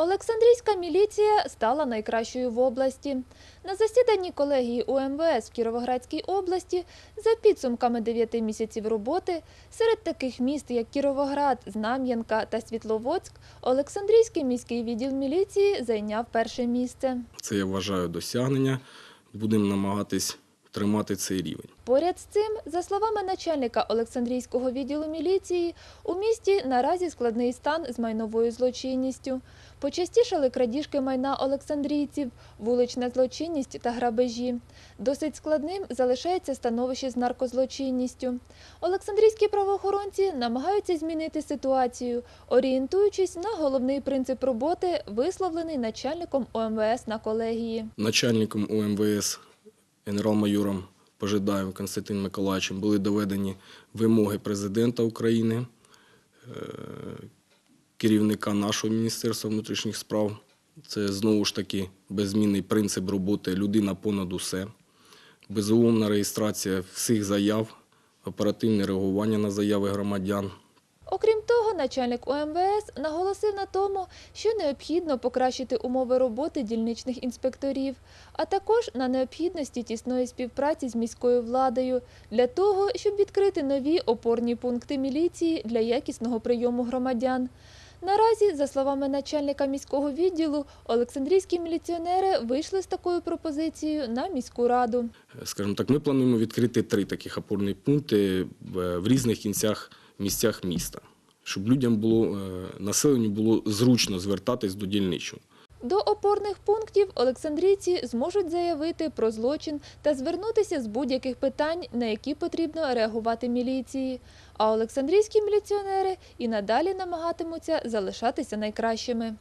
Олександрійська міліція стала найкращою в області. На засіданні колегії УМВС в Кіровоградській області за підсумками 9 місяців роботи серед таких міст, як Кіровоград, Знам'янка та Світловодськ, Олександрійський міський відділ міліції зайняв перше місце. Це я вважаю досягнення. Будемо намагатись тримати цей рівень. Поряд з цим, за словами начальника Олександрійського відділу міліції, у місті наразі складний стан з майновою злочинністю. Почастішали крадіжки майна олександрійців, вулична злочинність та грабежі. Досить складним залишається становище з наркозлочинністю. Олександрійські правоохоронці намагаються змінити ситуацію, орієнтуючись на головний принцип роботи, висловлений начальником ОМВС на колегії. Начальником УМВС генерал-майором Пожидаєм Константином Миколаївичем були доведені вимоги президента України, е, керівника нашого Міністерства внутрішніх справ. Це знову ж таки беззмінний принцип роботи людина понад усе, безумовна реєстрація всіх заяв, оперативне реагування на заяви громадян. Окрім того, начальник ОМВС наголосив на тому, що необхідно покращити умови роботи дільничних інспекторів, а також на необхідності тісної співпраці з міською владою для того, щоб відкрити нові опорні пункти міліції для якісного прийому громадян. Наразі, за словами начальника міського відділу, Олександрійські міліціонери вийшли з такою пропозицією на міську раду. Скажімо так, ми плануємо відкрити три таких опорні пункти в в різних кінцях місцях міста, щоб людям було е, населенню було зручно звертатись до дільничого. До опорних пунктів олександрійці зможуть заявити про злочин та звернутися з будь-яких питань, на які потрібно реагувати міліції. А олександрійські міліціонери і надалі намагатимуться залишатися найкращими.